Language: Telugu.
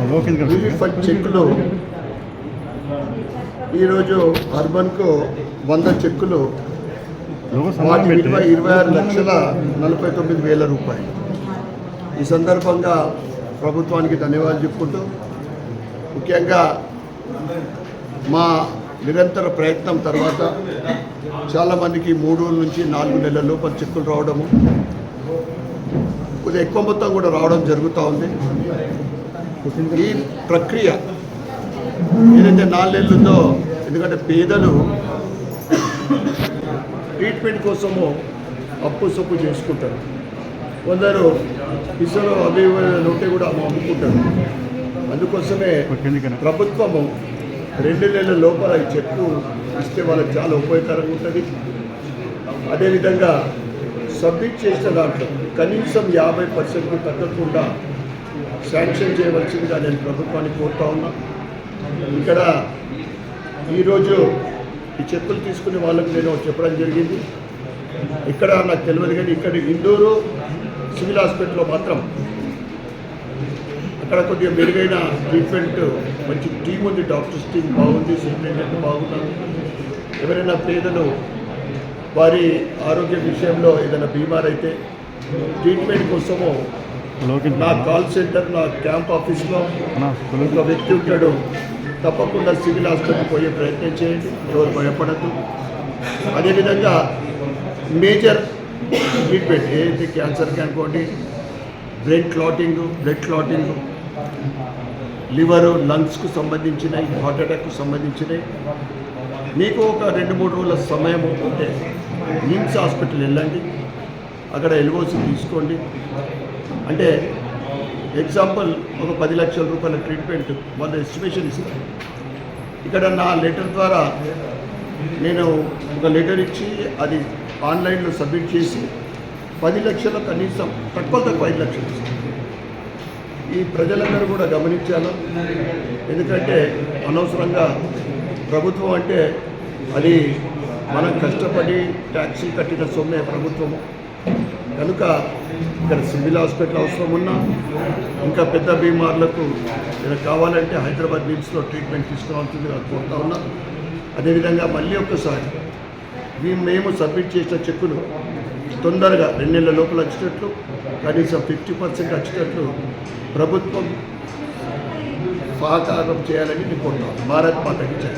రిలీఫ్ ఫండ్ చెక్కులు. ఈరోజు అర్బన్కు వంద చెక్కులు. వాటి విలువ ఇరవై ఆరు లక్షల నలభై తొమ్మిది వేల రూపాయలు. ఈ సందర్భంగా ప్రభుత్వానికి ధన్యవాదాలు చెప్పుకుంటూ ముఖ్యంగా మా నిరంతర ప్రయత్నం తర్వాత చాలామందికి మూడు నుంచి నాలుగు నెలల లోపల చెక్కులు రావడము. కొద్దిగా ఎక్కువ మొత్తం కూడా రావడం జరుగుతూ ఉంది. ఈ ప్రక్రియ ఏదైతే నాలుగేళ్ళు ఉందో ఎందుకంటే పేదలు ట్రీట్మెంట్ కోసము అప్పు సొప్పు చేసుకుంటారు. కొందరు పిసలు అవి నోటి ఉంటే కూడా అమ్ముకుంటారు. అందుకోసమే ప్రభుత్వము రెండు నెలల లోపల ఈ చెట్లు ఇస్తే వాళ్ళకి చాలా ఉపయోగకరంగా ఉంటుంది. అదేవిధంగా సబ్మిట్ చేసిన దాంట్లో కనీసం యాభై పర్సెంట్ తగ్గకుండా శాంక్షన్ చేయవలసిందిగా నేను ప్రభుత్వాన్ని కోరుతా ఉన్నా. ఇక్కడ ఈరోజు ఈ చెప్పులు తీసుకునే వాళ్ళకు నేను చెప్పడం జరిగింది. ఇక్కడ నాకు తెలియదు కానీ ఇక్కడ ఇండూరు సివిల్ హాస్పిటల్లో మాత్రం అక్కడ కొద్దిగా మెరుగైన ట్రీట్మెంట్ మంచి టీం ఉంది డాక్టర్స్ టీం బాగుంది సూపరింటెండెంట్ బాగున్నారు. ఎవరైనా పేదలు వారి ఆరోగ్య విషయంలో ఏదైనా బీమార్ అయితే ట్రీట్మెంట్ కోసము నా కాల్ సెంటర్ నా క్యాంప్ ఆఫీస్లో ఒక వ్యక్తి ఉంటాడు. తప్పకుండా సివిల్ హాస్పిటల్ పోయే ప్రయత్నం చేయండి. ఎవరు భయపడద్దు. అదేవిధంగా మేజర్ ట్రీట్మెంట్ ఏదైతే క్యాన్సర్కి అనుకోండి brain clotting blood clotting liver లంగ్స్కు సంబంధించినవి హార్ట్ అటాక్కు సంబంధించినవి. మీకు ఒక రెండు మూడు రోజుల సమయం ఉంటే నిమ్స్ హాస్పిటల్ వెళ్ళండి. అక్కడ ఎల్ఓసి తీసుకోండి. అంటే ఎగ్జాంపుల్ ఒక పది లక్షల రూపాయల ట్రీట్మెంట్ వాళ్ళ ఎస్టిమేషన్ ఇస్తారు ఇక్కడ నా లెటర్ ద్వారా నేను ఒక లెటర్ ఇచ్చి అది ఆన్లైన్లో సబ్మిట్ చేసి పది లక్షల కనీసం తక్కువ తక్కువ ఐదు లక్షలు ఈ ప్రజలందరూ కూడా గమనించాను ఎందుకంటే అనవసరంగా ప్రభుత్వం అంటే అది మనం కష్టపడి ట్యాక్సీ కట్టిన సొమ్మే ప్రభుత్వము. కనుక ఇక్కడ సివిల్ హాస్పిటల్ అవసరం ఉన్నా ఇంకా పెద్ద బీమార్లకు ఇక్కడ కావాలంటే హైదరాబాద్ నిమ్స్లో ట్రీట్మెంట్ తీసుకోవాల్సింది నాకు కోరుతా ఉన్నా. అదేవిధంగా మళ్ళీ ఒక్కసారి మేము మేము సబ్మిట్ చేసిన చెక్కులు తొందరగా రెండు నెలల లోపల వచ్చేటట్లు కనీసం ఫిఫ్టీ పర్సెంట్ వచ్చేటట్లు ప్రభుత్వం సహకారం చేయాలని నేను కోరుతాను భారత్ మాతకి జై.